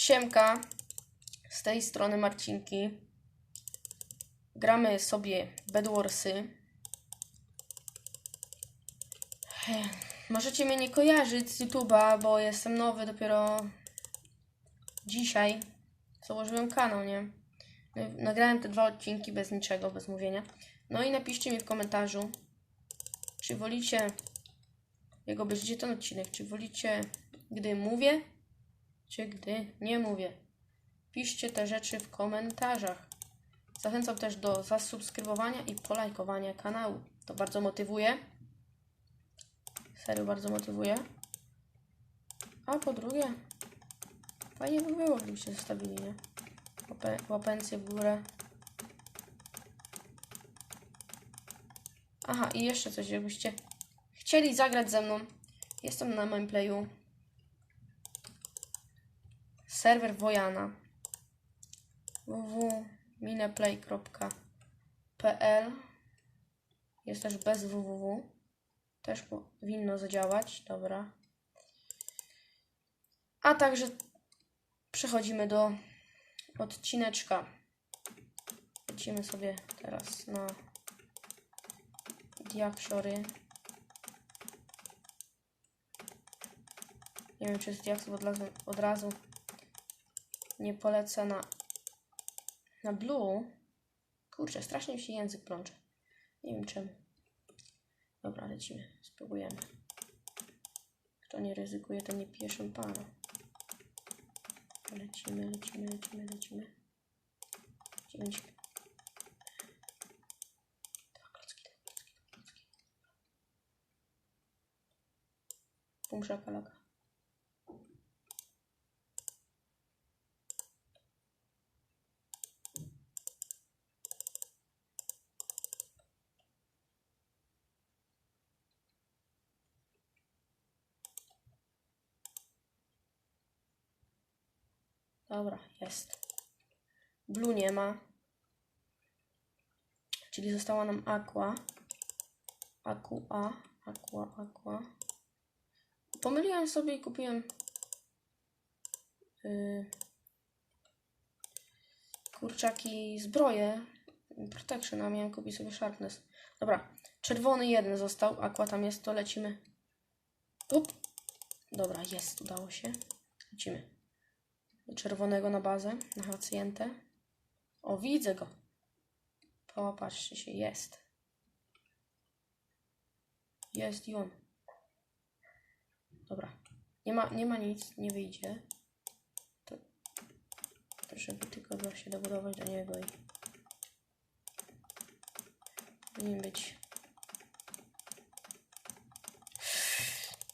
Siemka, z tej strony Marcinki. Gramy sobie Bedwarsy. Możecie mnie nie kojarzyć z YouTube'a, bo jestem nowy dopiero dzisiaj. Założyłem kanał, nie? Nagrałem te dwa odcinki bez niczego, bez mówienia. No i napiszcie mi w komentarzu, czy wolicie, jak obejrzycie ten odcinek, czy wolicie, gdy mówię, czy gdy nie mówię. Piszcie te rzeczy w komentarzach. Zachęcam też do zasubskrybowania i polajkowania kanału. To bardzo motywuje. Serio bardzo motywuje. A po drugie, fajnie by było, gdybyście zostawili, nie? Łapę, łapencję w górę. Aha, i jeszcze coś, jakbyście chcieli zagrać ze mną. Jestem na mainplayu. Serwer Wojana. www.mineplay.pl Jest też bez www. Też powinno zadziałać. Dobra. A także przechodzimy do odcineczka. Lecimy sobie teraz na diaksiory. Nie wiem, czy z diaksów od razu, od razu nie polecę na, na blue. Kurczę, strasznie mi się język plącze. Nie wiem czemu. Dobra, lecimy. Spróbujemy. Kto nie ryzykuje, ten nie pije szampana. Lecimy, lecimy, lecimy, lecimy. 9. Tak, klocki, tak, klocki, tak, klocki. Dobra, jest. Blue nie ma. Czyli została nam aqua. Aqua, aqua, aqua. Pomyliłem sobie i kupiłem yy, kurczaki zbroję. Protection, a miałem kupić sobie sharpness. Dobra, czerwony jeden został. Aqua tam jest, to lecimy. Up. Dobra, jest, udało się. Lecimy czerwonego na bazę, na hacjentę. O, widzę go. Popatrzcie się, jest. Jest i on. Dobra. Nie ma, nie ma nic, nie wyjdzie. To, to żeby tylko się dobudować do niego i powinien być.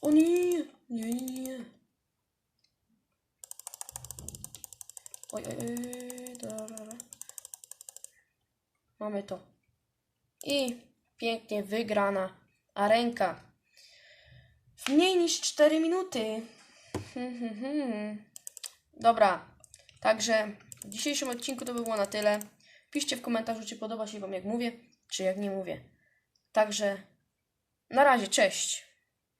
O! Nie, nie, nie. Oj, oj, dobra. Mamy to. I pięknie wygrana arenka. W mniej niż 4 minuty. Hmm, hmm, hmm. Dobra, także w dzisiejszym odcinku to by było na tyle. Piszcie w komentarzu, czy podoba się Wam jak mówię, czy jak nie mówię. Także na razie, cześć.